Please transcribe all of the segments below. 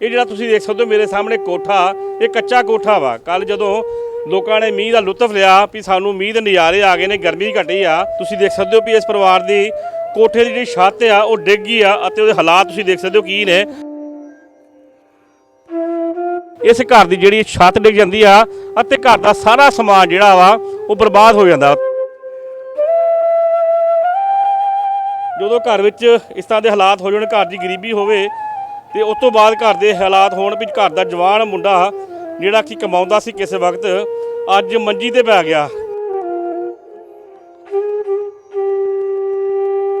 ਇਹ ਜਿਹੜਾ ਤੁਸੀਂ ਦੇਖ ਸਕਦੇ ਹੋ ਮੇਰੇ ਸਾਹਮਣੇ ਕੋਠਾ, ਇਹ ਕੱਚਾ ਕੋਠਾ ਵਾ। ਕੱਲ ਜਦੋਂ ਲੋਕਾਂ ਨੇ ਮੀਂਹ ਦਾ ਲੁਤਫ ਲਿਆ ਵੀ ਸਾਨੂੰ ਮੀਂਹ ਦੇ ਨਜ਼ਾਰੇ ਆ ਗਏ ਨੇ, ਗਰਮੀ ਘਟੀ ਆ, ਤੁਸੀਂ ਦੇਖ ਸਕਦੇ ਹੋ ਵੀ ਇਸ ਪਰਿਵਾਰ ਦੀ ਕੋਠੇ ਦੀ ਜਿਹੜੀ ਛੱਤ ਆ, ਉਹ ਡਿੱਗ ਗਈ ਆ ਅਤੇ ਉਹਦੇ ਹਾਲਾਤ ਤੁਸੀਂ ਦੇਖ ਸਕਦੇ ਹੋ ਕੀ ਨੇ। ਇਸ ਘਰ ਦੀ ਜਿਹੜੀ ਛੱਤ ਡਿੱਗ ਜਾਂਦੀ ਆ ਅਤੇ ਘਰ ਦਾ ਸਾਰਾ ਸਮਾਨ ਜਿਹੜਾ ਵਾ, ਉਹ ਬਰਬਾਦ ਹੋ ਜਾਂਦਾ। ਜਦੋਂ ਘਰ ਵਿੱਚ ਇਸ ਤਰ੍ਹਾਂ ਦੇ ਹਾਲਾਤ ਹੋ ਜਾਣ, ਘਰ ਦੀ ਗਰੀਬੀ ਹੋਵੇ ਤੇ ਉਸ ਤੋਂ ਬਾਅਦ ਘਰ ਦੇ ਹਾਲਾਤ ਹੋਣ ਵੀ ਘਰ ਦਾ ਜਵਾਨ ਮੁੰਡਾ ਜਿਹੜਾ ਕਿ ਕਮਾਉਂਦਾ ਸੀ ਕਿਸੇ ਵਕਤ, ਅੱਜ ਮੰਜੀ ਤੇ ਪੈ ਗਿਆ।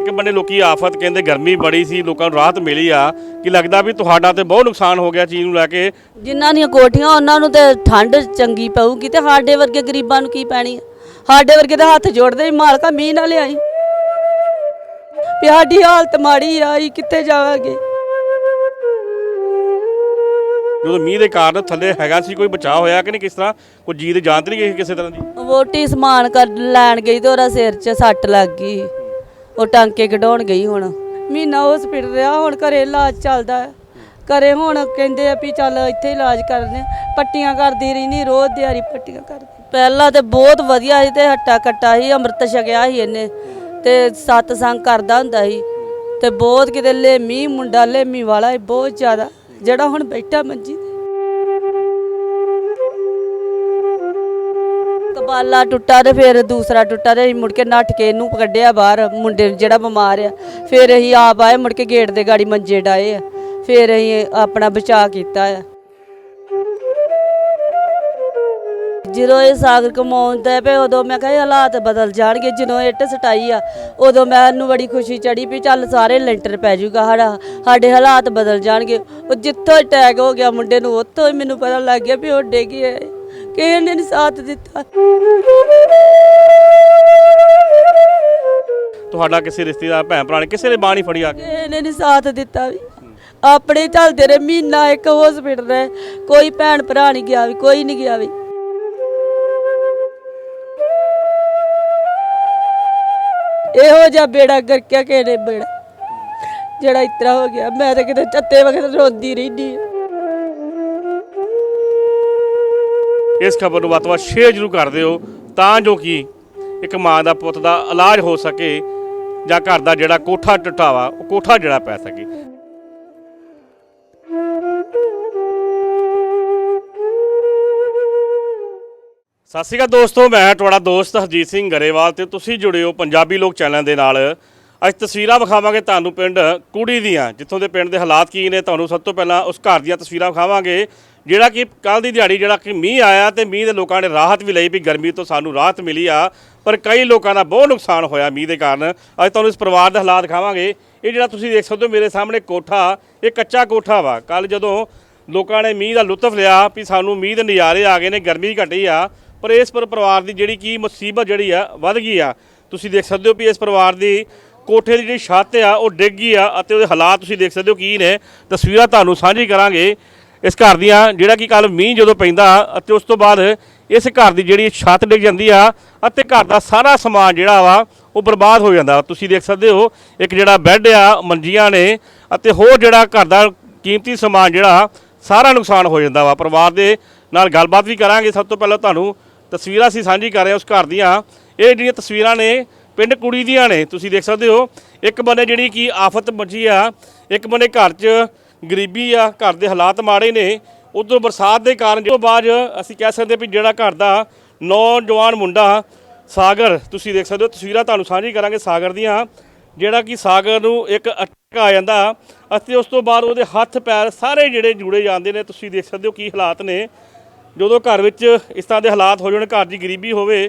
ਕਿ ਬੰਨੇ ਲੋਕੀ ਆਫਤ ਕਹਿੰਦੇ ਗਰਮੀ ਬੜੀ ਸੀ, ਲੋਕਾਂ ਨੂੰ ਰਾਹਤ ਮਿਲੀ ਆ, ਕਿ ਲੱਗਦਾ ਵੀ ਤੁਹਾਡਾ ਤੇ ਬਹੁਤ ਨੁਕਸਾਨ ਹੋ ਗਿਆ ਚੀਜ਼ ਨੂੰ ਲੈ ਕੇ। ਜਿਨ੍ਹਾਂ ਦੀਆਂ ਕੋਠੀਆਂ, ਉਹਨਾਂ ਨੂੰ ਤੇ ਠੰਡ ਚੰਗੀ ਪਊਗੀ ਤੇ ਸਾਡੇ ਵਰਗੇ ਗਰੀਬਾਂ ਨੂੰ ਕੀ ਪੈਣੀ ਸਾਡੇ ਵਰਗੇ ਤਾਂ ਹੱਥ ਜੋੜਦੇ ਹੀ ਮਾਲਕਾ ਮੀਂਹ ਨਾ ਲਿਆਈ। ਵੀ ਸਾਡੀ ਹਾਲਤ ਮਾੜੀ ਆਈ ਕਿੱਥੇ ਜਾਵਾਂਗੇ? ਜਦੋਂ ਮੀਂਹ ਦੇ ਕਾਰਨ ਥੱਲੇ ਹੈਗਾ ਸੀ, ਕੋਈ ਬਚਾਅ ਹੋਇਆ ਕਿ ਨਹੀਂ? ਕਿਸ ਤਰ੍ਹਾਂ? ਕੋਈ ਜੀ ਦੀ ਜਾਨ ਤਾਂ ਨਹੀਂ ਗਈ ਕਿਸੇ ਤਰ੍ਹਾਂ ਦੀ? ਵੋਟੀ ਸਮਾਨ ਕਰ ਲੈਣ ਗਈ ਤੇ ਉਹਦਾ ਸਿਰ 'ਚ ਸੱਟ ਲੱਗ ਗਈ। ਉਹ ਟਾਂਕੇ ਕਢਾਉਣ ਗਈ ਹੁਣ। ਮਹੀਨਾ ਹਸਪੀਟਲ ਰਿਹਾ, ਹੁਣ ਘਰੇ ਇਲਾਜ ਚੱਲਦਾ ਹੈ। ਘਰੇ ਹੁਣ ਕਹਿੰਦੇ ਆ ਵੀ ਚੱਲ ਇੱਥੇ ਇਲਾਜ ਕਰਦੇ ਪੱਟੀਆਂ ਕਰਦੀ ਰਹਿੰਦੀ, ਰੋਜ਼ ਦਿਹਾੜੀ ਪੱਟੀਆਂ ਕਰਦੀ। ਪਹਿਲਾਂ ਤੇ ਬਹੁਤ ਵਧੀਆ ਸੀ ਤੇ ਹੱਟਾ ਕੱਟਾ ਸੀ, ਅੰਮ੍ਰਿਤ ਛਕਿਆ ਸੀ ਇਹਨੇ। ਤੇ ਸਤਸੰਗ ਕਰਦਾ ਹੁੰਦਾ ਸੀ। ਤੇ ਬਹੁਤ ਕਿਤੇ ਲੇਮੀ ਮੁੰਡਾ, ਲੇਮੀ ਵਾਲਾ ਸੀ, ਬਹੁਤ ਜ਼ਿਆਦਾ। ਜਿਹੜਾ ਹੁਣ ਬੈਠਾ ਮੰਜੀ ਤੇ। ਕਬਾਲਾ ਟੁੱਟਾ ਤੇ ਫਿਰ ਦੂਸਰਾ ਟੁੱਟਾ ਤੇ ਅਸੀਂ ਮੁੜ ਕੇ ਨੱਠ ਕੇ ਇਹਨੂੰ ਕੱਢਿਆ ਬਾਹਰ, ਮੁੰਡੇ ਨੂੰ ਜਿਹੜਾ ਬਿਮਾਰ ਆ। ਫਿਰ ਅਸੀਂ ਆਪ ਆਏ, ਮੁੜ ਕੇ ਗੇਟ ਦੇ ਗਾੜੀ ਮੰਜੇ ਡਾਏ ਆ। ਫਿਰ ਅਸੀਂ ਆਪਣਾ ਬਚਾਅ ਕੀਤਾ ਆ। ਜਦੋਂ ਇਹ ਸਾਗਰ ਕਮਾਉਂਦਾ ਪਏ ਉਦੋਂ ਮੈਂ ਕਿਹਾ ਇਹ ਹਾਲਾਤ ਬਦਲ ਜਾਣਗੇ। ਜਦੋਂ ਇੱਟ ਸਟਾਈ ਆ ਉਦੋਂ ਮੈਨੂੰ ਬੜੀ ਖੁਸ਼ੀ ਚੜੀ ਵੀ ਚੱਲ ਸਾਰੇ ਲੈਂਟਰ ਪੈ ਜਾਊਗਾ ਸਾਡਾ ਸਾਡੇ ਹਾਲਾਤ ਬਦਲ ਜਾਣਗੇ। ਉਹ ਜਿੱਥੋਂ ਅਟੈਕ ਹੋ ਗਿਆ ਮੁੰਡੇ ਨੂੰ ਉੱਥੋਂ ਹੀ ਮੈਨੂੰ ਪਤਾ ਲੱਗ ਗਿਆ ਵੀ ਉਹ ਡਿੱਗ ਗਿਆ ਹੈ। ਕਿਸੇ ਨੇ ਨਹੀਂ ਸਾਥ ਦਿੱਤਾ। ਤੁਹਾਡਾ ਕਿਸੇ ਰਿਸ਼ਤੇਦਾਰ ਭੈਣ ਭਰਾ ਨੇ ਕਿਸੇ ਨੇ ਬਾਣੀ ਫੜੀ ਆ ਕੇ? ਕਿਸੇ ਨੇ ਨਹੀਂ ਸਾਥ ਦਿੱਤਾ ਵੀ। ਆਪਣੇ ਚੱਲਦੇ ਰਹੇ ਮਹੀਨਾ ਇੱਕ ਹਸਪੀਟਲ ਰਹੇ। ਕੋਈ ਭੈਣ ਭਰਾ ਨਹੀਂ ਗਿਆ ਵੀ ਕੋਈ ਨਹੀਂ ਗਿਆ ਵੀ। ਇਹੋ ਜਿਹਾ ਬੇੜਾ ਗਰਕਿਆ ਕਿਸੇ ਬੇੜਾ ਜਿਹੜਾ ਇਤਰਾ ਹੋ ਗਿਆ, ਮੈਂ ਤਾਂ ਕਿਤੇ ਚੱਤੇ ਵਕਤ ਰੋਂਦੀ ਰਹਿੰਦੀ ਹਾਂ। ਇਸ ਖਬਰ ਨੂੰ ਵੱਧ ਤੋਂ ਵੱਧ ਸ਼ੇਅਰ ਜ਼ਰੂਰ ਕਰ ਦਿਓ, ਤਾਂ ਜੋ ਕਿ ਇੱਕ ਮਾਂ ਦਾ ਪੁੱਤ ਦਾ ਇਲਾਜ ਹੋ ਸਕੇ ਜਾਂ ਘਰ ਦਾ ਜਿਹੜਾ ਕੋਠਾ ਟੁੱਟਾ ਵਾ, ਉਹ ਕੋਠਾ ਜਿਹੜਾ ਪੈ ਸਕੇ ਸਤਿ ਸ਼੍ਰੀ ਅਕਾਲ ਦੋਸਤੋ, ਮੈਂ ਤੁਹਾਡਾ ਦੋਸਤ ਹਰਜੀਤ ਸਿੰਘ ਗਰੇਵਾਲ ਤੇ ਤੁਸੀਂ ਜੁੜੇ ਹੋ ਪੰਜਾਬੀ ਲੋਕ ਚੈਨਲ ਦੇ ਨਾਲ। ਅੱਜ ਤਸਵੀਰਾਂ ਵਿਖਾਵਾਂਗੇ ਤੁਹਾਨੂੰ ਪਿੰਡ ਕੁੜੀ ਦੀਆਂ, ਜਿੱਥੋਂ ਦੇ ਪਿੰਡ ਦੇ ਹਾਲਾਤ ਕੀ ਨੇ, ਤੁਹਾਨੂੰ ਸਭ ਤੋਂ ਪਹਿਲਾਂ ਉਸ ਘਰ ਦੀਆਂ ਤਸਵੀਰਾਂ ਵਿਖਾਵਾਂਗੇ। ਜਿਹੜਾ ਕਿ ਕੱਲ ਦੀ ਦਿਹਾੜੀ, ਜਿਹੜਾ ਕਿ ਮੀਂਹ ਆਇਆ ਤੇ ਮੀਂਹ ਦੇ ਲੋਕਾਂ ਨੇ ਰਾਹਤ ਵੀ ਲਈ ਵੀ ਗਰਮੀ ਤੋਂ ਸਾਨੂੰ ਰਾਹਤ ਮਿਲੀ ਆ, ਪਰ ਕਈ ਲੋਕਾਂ ਦਾ ਬਹੁਤ ਨੁਕਸਾਨ ਹੋਇਆ ਮੀਂਹ ਦੇ ਕਾਰਨ। ਅੱਜ ਤੁਹਾਨੂੰ ਇਸ ਪਰਿਵਾਰ ਦੇ ਹਾਲਾਤ ਦਿਖਾਵਾਂਗੇ। ਇਹ ਜਿਹੜਾ ਤੁਸੀਂ ਦੇਖ ਸਕਦੇ ਹੋ ਮੇਰੇ ਸਾਹਮਣੇ ਕੋਠਾ, ਇਹ ਕੱਚਾ ਕੋਠਾ ਵਾ। ਕੱਲ ਜਦੋਂ ਲੋਕਾਂ ਨੇ ਮੀਂਹ ਦਾ ਲੁਤਫ ਲਿਆ ਵੀ ਸਾਨੂੰ ਮੀਂਹ ਦੇ ਨਜ਼ਾਰੇ ਆ ਗਏ ਨੇ, ਗਰਮੀ ਘਟੀ ਆ ਪਰ ਇਸ ਪਰ ਪਰਿਵਾਰ ਦੀ ਜਿਹੜੀ ਕੀ ਮੁਸੀਬਤ ਜਿਹੜੀ ਆ, ਵੱਧ ਗਈ ਆ। ਤੁਸੀਂ ਦੇਖ ਸਕਦੇ ਹੋ ਵੀ ਇਸ ਪਰਿਵਾਰ ਦੀ ਕੋਠੇ ਦੀ ਜਿਹੜੀ ਛੱਤ ਆ, ਉਹ ਡਿੱਗ ਗਈ ਆ ਅਤੇ ਉਹਦੇ ਹਾਲਾਤ ਤੁਸੀਂ ਦੇਖ ਸਕਦੇ ਹੋ ਕੀ ਨੇ। ਤਸਵੀਰਾਂ ਤੁਹਾਨੂੰ ਸਾਂਝੀ ਕਰਾਂਗੇ। ਇਸ ਘਰ ਦੀਆਂ ਜਿਹੜਾ ਕਿ ਕੱਲ ਮੀਂਹ ਜਦੋਂ ਪੈਂਦਾ ਅਤੇ ਉਸ ਤੋਂ ਬਾਅਦ ਇਸ ਘਰ ਦੀ ਜਿਹੜੀ ਛੱਤ ਡਿੱਗ ਜਾਂਦੀ ਆ ਅਤੇ ਘਰ ਦਾ ਸਾਰਾ ਸਮਾਨ ਜਿਹੜਾ ਵਾ, ਉਹ ਬਰਬਾਦ ਹੋ ਜਾਂਦਾ। ਤੁਸੀਂ ਦੇਖ ਸਕਦੇ ਹੋ, ਇੱਕ ਜਿਹੜਾ ਬੈੱਡ ਆ, ਮੰਜੀਆਂ ਨੇ ਅਤੇ ਹੋਰ ਜਿਹੜਾ ਘਰ ਦਾ ਕੀਮਤੀ ਸਮਾਨ ਜਿਹੜਾ, ਸਾਰਾ ਨੁਕਸਾਨ ਹੋ ਜਾਂਦਾ ਵਾ। ਪਰਿਵਾਰ ਦੇ ਨਾਲ ਗੱਲਬਾਤ ਵੀ ਕਰਾਂਗੇ। ਸਭ ਤੋਂ ਪਹਿਲਾਂ ਤੁਹਾਨੂੰ ਤਸਵੀਰਾਂ ਅਸੀਂ ਸਾਂਝੀ ਕਰ ਰਹੇ ਹਾਂ ਉਸ ਘਰ ਦੀਆਂ। ਇਹ ਜਿਹੜੀਆਂ ਤਸਵੀਰਾਂ ਨੇ, ਪਿੰਡ ਕੁੜੀ ਦੀਆਂ ਨੇ, ਤੁਸੀਂ ਦੇਖ ਸਕਦੇ ਹੋ। ਇੱਕ ਬੰਨੇ ਜਿਹੜੀ ਕਿ ਆਫਤ ਮੱਚੀ ਆ, ਇੱਕ ਬੰਨੇ ਘਰ 'ਚ ਗਰੀਬੀ ਆ, ਘਰ ਦੇ ਹਾਲਾਤ ਮਾੜੇ ਨੇ। ਉਧਰੋਂ ਬਰਸਾਤ ਦੇ ਕਾਰਨ ਜੋ ਬਾਅਦ ਅਸੀਂ ਕਹਿ ਸਕਦੇ ਵੀ ਜਿਹੜਾ ਘਰ ਦਾ ਨੌਜਵਾਨ ਮੁੰਡਾ ਸਾਗਰ, ਤੁਸੀਂ ਦੇਖ ਸਕਦੇ ਹੋ, ਤਸਵੀਰਾਂ ਤੁਹਾਨੂੰ ਸਾਂਝੀ ਕਰਾਂਗੇ ਸਾਗਰ ਦੀਆਂ। ਜਿਹੜਾ ਕਿ ਸਾਗਰ ਨੂੰ ਇੱਕ ਅਟੈਕ ਆ ਜਾਂਦਾ ਅਤੇ ਉਸ ਤੋਂ ਬਾਅਦ ਉਹਦੇ ਹੱਥ ਪੈਰ ਸਾਰੇ ਜਿਹੜੇ ਜੁੜੇ ਜਾਂਦੇ ਨੇ, ਤੁਸੀਂ ਦੇਖ ਸਕਦੇ ਹੋ ਕੀ ਹਾਲਾਤ ਨੇ। ਜਦੋਂ ਘਰ ਵਿੱਚ ਇਸ ਤਰ੍ਹਾਂ ਦੇ ਹਾਲਾਤ ਹੋ ਜਾਣ ਘਰ ਦੀ ਗਰੀਬੀ ਹੋਵੇ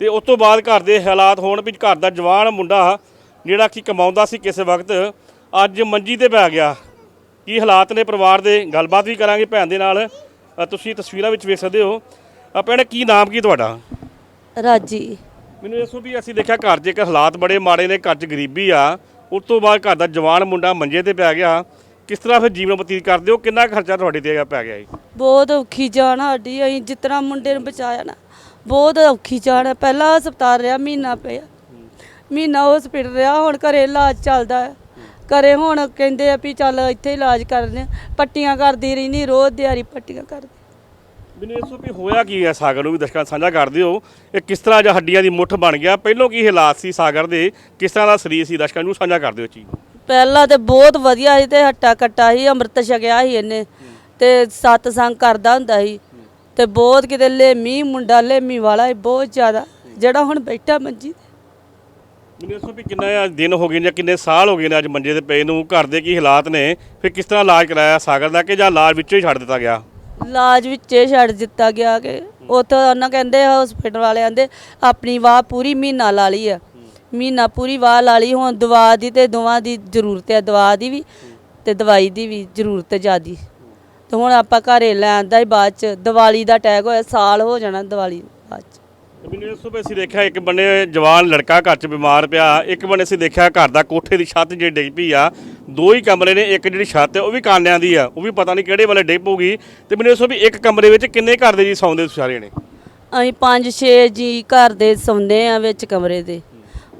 ਤੇ ਉਸ ਤੋਂ ਬਾਅਦ ਘਰ ਦੇ ਹਾਲਾਤ ਹੋਣ ਵੀ ਘਰ ਦਾ ਜਵਾਨ ਮੁੰਡਾ ਜਿਹੜਾ ਕਿ ਕਮਾਉਂਦਾ ਸੀ ਕਿਸੇ ਵਕਤ ਅੱਜ ਮੰਜੀ ਤੇ ਪੈ ਗਿਆ। ਕੀ ਹਾਲਾਤ ਨੇ ਪਰਿਵਾਰ ਦੇ? ਗੱਲਬਾਤ ਵੀ ਕਰਾਂਗੇ ਭੈਣ ਦੇ ਨਾਲ। ਤੁਸੀਂ ਤਸਵੀਰਾਂ ਵਿੱਚ ਵੇਖ ਸਕਦੇ ਹੋ। ਭੈਣੇ ਕੀ ਨਾਮ ਕੀ ਤੁਹਾਡਾ? ਰਾਜੀ। ਮੈਨੂੰ ਦੱਸੋ ਵੀ ਅਸੀਂ ਦੇਖਿਆ ਘਰ ਇੱਕ ਹਾਲਾਤ ਬੜੇ ਮਾੜੇ ਨੇ ਘਰ 'ਚ ਗਰੀਬੀ ਆ। ਉਸ ਤੋਂ ਬਾਅਦ ਘਰ ਦਾ ਜਵਾਨ ਮੁੰਡਾ ਮੰਜੇ ਤੇ ਪੈ ਗਿਆ। ਕਿਸ ਤਰ੍ਹਾਂ ਫਿਰ ਜੀਵਨ ਬਤੀਤ ਕਰਦੇ ਹੋ? ਕਿੰਨਾ ਖਰਚਾ ਤੁਹਾਡੇ ਤੇ ਪੈ ਗਿਆ ਜੀ? ਬਹੁਤ ਔਖੀ ਜਾਨ ਸਾਡੀ। ਅਸੀਂ ਤਰ੍ਹਾਂ ਮੁੰਡੇ ਨੂੰ ਬਚਾਇਆ ਨਾ ਬਹੁਤ ਔਖੀ ਜਾਨ ਹੈ ਪਹਿਲਾਂ ਹਸਪਤਾਲ ਰਿਹਾ ਮਹੀਨਾ ਪਿਆ। ਮਹੀਨਾ ਹਸਪੀਟਲ ਰਿਹਾ ਹੁਣ ਘਰੇ ਇਲਾਜ ਚੱਲਦਾ ਹੈ ਘਰੇ ਹੁਣ ਕਹਿੰਦੇ ਆ ਵੀ ਚੱਲ ਇੱਥੇ ਇਲਾਜ ਕਰਨੇ ਪੱਟੀਆਂ ਕਰਦੀ ਰਹਿੰਦੀ ਰੋਜ਼ ਦਿਹਾੜੀ ਪੱਟੀਆਂ ਕਰਦੀ। ਮੈਨੂੰ ਇਸ ਤੋਂ ਵੀ ਹੋਇਆ ਕੀ ਹੈ ਸਾਗਰ ਨੂੰ ਵੀ ਦਰਸ਼ਕਾਂ ਨਾਲ ਸਾਂਝਾ ਕਰ ਦਿਓ। ਇਹ ਕਿਸ ਤਰ੍ਹਾਂ ਜਾਂ ਹੱਡੀਆਂ ਦੀ ਮੁੱਠ ਬਣ ਗਿਆ? ਪਹਿਲੋਂ ਕੀ ਹਾਲਾਤ ਸੀ ਸਾਗਰ ਦੇ? ਕਿਸ ਤਰ੍ਹਾਂ ਦਾ ਸਰੀਰ ਸੀ? ਦਰਸ਼ਕਾਂ ਨੂੰ ਸਾਂਝਾ ਕਰ ਦਿਓ ਚੀਜ਼। ਪਹਿਲਾਂ ਤੇ ਬਹੁਤ ਵਧੀਆ ਸੀ ਤੇ ਹੱਟਾ ਕੱਟਾ ਸੀ ਅੰਮ੍ਰਿਤ ਛਕਿਆ ਸੀ ਇਹਨੇ। ਤੇ ਸਤਸੰਗ ਕਰਦਾ ਹੁੰਦਾ ਸੀ। ਤੇ ਬਹੁਤ ਕਿਤੇ ਲੇਮੀ ਮੁੰਡਾ ਲੇਮੀ ਵਾਲਾ ਸੀ ਬਹੁਤ ਜ਼ਿਆਦਾ। ਜਿਹੜਾ ਹੁਣ ਬੈਠਾ ਮੰਜੀ ਤੇ। ਮੈਨੂੰ ਦੱਸੋ ਵੀ ਕਿੰਨਾ ਦਿਨ ਹੋ ਗਏ ਨੇ ਜਾਂ ਕਿੰਨੇ ਸਾਲ ਹੋ ਗਏ ਨੇ ਅੱਜ ਮੰਜੇ ਤੇ ਪਏ ਨੂੰ? ਘਰ ਦੇ ਕੀ ਹਾਲਾਤ ਨੇ? ਫਿਰ ਕਿਸ ਤਰ੍ਹਾਂ ਇਲਾਜ ਕਰਾਇਆ? ਸਾਗਰ ਦਾ ਕਿ ਜਾਂ ਇਲਾਜ ਵਿੱਚੋਂ ਹੀ ਛੱਡ ਦਿੱਤਾ ਗਿਆ? ਇਲਾਜ ਵਿੱਚੇ ਛੱਡ ਦਿੱਤਾ ਗਿਆ ਕਿ ਉੱਥੇ ਉਹਨਾਂ ਕਹਿੰਦੇ ਹਸਪੀਟਲ ਵਾਲੇ ਆਂਦੇ ਆਪਣੀ ਵਾਹ ਪੂਰੀ ਮਹੀਨਾ ਲਾ ਲਈ ਆ ਮਹੀਨਾ ਪੂਰੀ ਵਾਹ ਲਾ ਲਈ ਹੁਣ ਦਵਾ ਦੀ ਤੇ ਦੋਵਾਂ ਦੀ ਜ਼ਰੂਰਤ ਹੈ ਦਵਾ ਦੀ ਵੀ ਤੇ ਦਵਾਈ ਦੀ ਵੀ ਜ਼ਰੂਰਤ ਹੈ ਜ਼ਿਆਦੀ। ਤੇ ਹੁਣ ਆਪਾਂ ਘਰੇ ਲੈਣ ਦਾ ਹੀ ਬਾਅਦ ਚ ਦੀਵਾਲੀ ਦਾ ਅਟੈਕ ਹੋਇਆ ਸਾਲ ਹੋ ਜਾਣਾ ਦੀਵਾਲੀ ਬਾਅਦ ਚ। ਮੈਨੂੰ ਇਸ ਵੀ ਅਸੀਂ ਦੇਖਿਆ ਇੱਕ ਬੰਨੇ ਜਵਾਨ ਲੜਕਾ ਘਰ 'ਚ ਬਿਮਾਰ ਪਿਆ ਇੱਕ ਬੰਨੇ ਅਸੀਂ ਦੇਖਿਆ ਘਰ ਦਾ ਕੋਠੇ ਦੀ ਛੱਤ ਜਿਹੜੀ ਡਿੱਗ ਪਈ ਆ ਦੋ ਹੀ ਕਮਰੇ ਨੇ ਇੱਕ ਜਿਹੜੀ ਛੱਤ ਹੈ ਉਹ ਵੀ ਕਾਨਿਆਂ ਦੀ ਆ ਉਹ ਵੀ ਪਤਾ ਨਹੀਂ ਕਿਹੜੇ ਵੇਲੇ ਡਿੱਗ ਪਊਗੀ। ਤੇ ਮੈਨੂੰ ਇਸ ਵੀ ਇੱਕ ਕਮਰੇ ਵਿੱਚ ਕਿੰਨੇ ਘਰ ਦੇ ਜੀ ਸੌਂਦੇ ਸਾਰੇ ਨੇ? ਅਸੀਂ ਪੰਜ ਛੇ ਜੀ ਘਰ ਦੇ ਸੌਂਦੇ ਆ ਵਿੱਚ ਕਮਰੇ ਦੇ।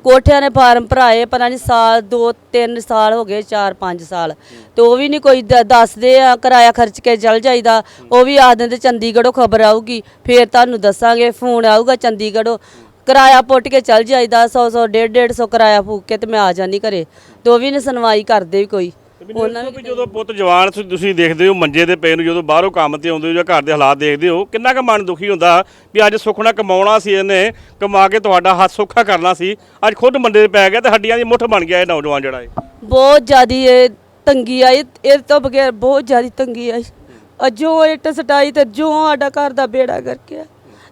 ਕੋਠਿਆਂ ਨੇ ਫਾਰਮ ਭਰਾਏ, ਪਤਾ ਨਹੀਂ ਸਾਲ, ਦੋ, ਤਿੰਨ ਸਾਲ ਹੋ ਗਏ, ਚਾਰ, ਪੰਜ ਸਾਲ। ਤੇ ਉਹ ਵੀ ਨਹੀਂ ਕੋਈ ਦ- ਦੱਸਦੇ ਆ, ਕਿਰਾਇਆ ਖਰਚ ਕੇ ਚਲ ਜਾਈਦਾ। ਉਹ ਵੀ ਆਖਦੇ ਦਿੰਦੇ ਚੰਡੀਗੜ੍ਹੋਂ ਖਬਰ ਆਊਗੀ, ਫੇਰ ਤੁਹਾਨੂੰ ਦੱਸਾਂਗੇ, ਫੋਨ ਆਊਗਾ ਚੰਡੀਗੜ੍ਹੋਂ। ਕਿਰਾਇਆ ਪੁੱਟ ਕੇ ਚਲ ਜਾਈਦਾ 100 100 150 150 ਕਿਰਾਇਆ ਫੂਕ ਕੇ ਤੇ ਮੈਂ ਆ ਜਾਨੀ ਘਰੇ। ਤੇ ਉਹ ਵੀ ਨਹੀਂ ਸੁਣਵਾਈ ਕਰਦੇ ਵੀ ਕੋਈ। ਉਹਨਾਂ ਵੀ ਜਦੋਂ ਪੁੱਤ ਜਵਾਨ ਤੁਸੀਂ- ਤੁਸੀਂ ਦੇਖਦੇ ਹੋ ਮੰਜੇ ਤੇ ਪਏ ਨੂੰ ਜਦੋਂ ਬਾਹਰੋਂ ਕੰਮ ਤੇ ਆਉਂਦੇ ਹੋ ਜਾਂ ਘਰ ਦੇ ਹਾਲਾਤ ਦੇਖਦੇ ਹੋ ਕਿੰਨਾ ਕੁ ਮਨ ਦੁਖੀ ਹੁੰਦਾ? ਵੀ ਅੱਜ ਸੁਖਣਾ ਕਮਾਉਣਾ ਸੀ ਇਹਨੇ ਕਮਾ ਕੇ ਤੁਹਾਡਾ ਹੱਥ ਸੌਖਾ ਕਰਨਾ ਸੀ। ਅੱਜ ਖੁਦ ਮੰਜੇ ਤੇ ਪੈ ਗਿਆ ਤੇ ਹੱਡੀਆਂ ਦੀ ਮੁੱਠ ਬਣ ਗਿਆ ਇਹ ਨੌਜਵਾਨ ਜਿਹੜਾ ਹੈ ਬਹੁਤ ਜ਼ਿਆਦੀ ਇਹ ਤੰਗੀ ਆਈ। ਇਹ ਤੋਂ ਬਗੈਰ ਬਹੁਤ ਜ਼ਿਆਦੀ ਤੰਗੀ ਆਈ। ਅਜੋ ਇੱਟ ਸਟਾਈ ਤੇ ਜੋ ਸਾਡਾ ਘਰ ਦਾ ਬੇੜਾ ਕਰਕੇ ਆ।